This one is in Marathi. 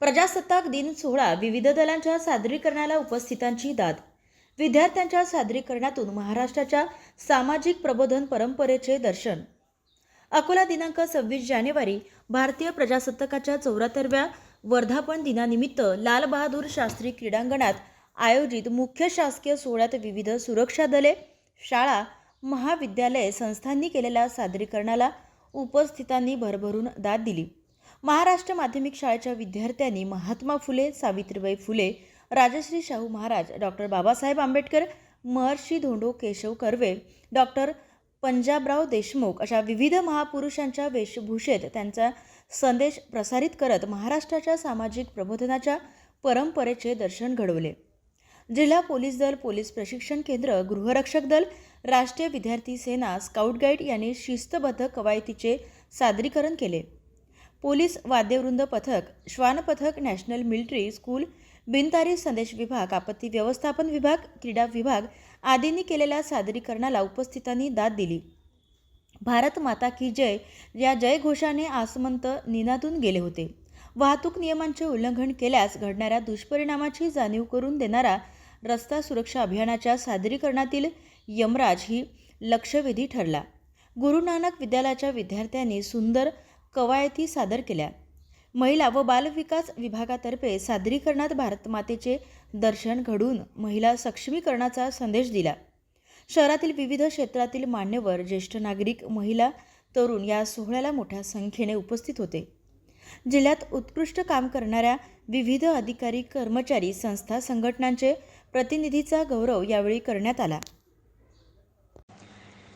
प्रजासत्ताक दिन सोहळा विविध दलांच्या सादरीकरणाला उपस्थितांची दाद. विद्यार्थ्यांच्या सादरीकरणातून महाराष्ट्राच्या सामाजिक प्रबोधन परंपरेचे दर्शन. अकोला दिनांक सव्वीस जानेवारी भारतीय प्रजासत्ताकाच्या चौऱ्याहत्तरव्या वर्धापन दिनानिमित्त लालबहादूर शास्त्री क्रीडांगणात आयोजित मुख्य शासकीय सोहळ्यात विविध सुरक्षा दले शाळा महाविद्यालये संस्थांनी केलेल्या सादरीकरणाला उपस्थितांनी भरभरून दाद दिली. महाराष्ट्र माध्यमिक शाळेच्या विद्यार्थ्यांनी महात्मा फुले सावित्रीबाई फुले राजश्री शाहू महाराज डॉक्टर बाबासाहेब आंबेडकर महर्षी धोंडो केशव कर्वे डॉक्टर पंजाबराव देशमुख अशा विविध महापुरुषांच्या वेशभूषेत त्यांचा संदेश प्रसारित करत महाराष्ट्राच्या सामाजिक प्रबोधनाच्या परंपरेचे दर्शन घडवले. जिल्हा पोलीस दल पोलीस प्रशिक्षण केंद्र गृहरक्षक दल राष्ट्रीय विद्यार्थी सेना स्काउट गाईड यांनी शिस्तबद्ध कवायतीचे सादरीकरण केले. पोलीस वाद्यवृंद पथक श्वान पथक नॅशनल मिलिटरी स्कूल बिनतारी संदेश विभाग आपत्ती व्यवस्थापन विभाग क्रीडा विभाग आदींनी केलेल्या सादरीकरणाला उपस्थितांनी दाद दिली. भारत माता की जय या जयघोषाने आसमंत निनादून गेले होते. वाहतूक नियमांचे उल्लंघन केल्यास घडणाऱ्या दुष्परिणामाची जाणीव करून देणारा रस्ता सुरक्षा अभियानाच्या सादरीकरणातील यमराज ही लक्षवेधी ठरला. गुरु नानक विद्यालयाच्या विद्यार्थ्यांनी सुंदर कवायती सादर केल्या. महिला व बालविकास विभागातर्फे सादरीकरणात भारतमातेचे दर्शन घडून महिला सक्षमीकरणाचा संदेश दिला. शहरातील विविध क्षेत्रातील मान्यवर ज्येष्ठ नागरिक महिला तरुण या सोहळ्याला मोठ्या संख्येने उपस्थित होते. जिल्ह्यात उत्कृष्ट काम करणाऱ्या विविध अधिकारी कर्मचारी संस्था संघटनांचे प्रतिनिधीचा गौरव यावेळी करण्यात आला.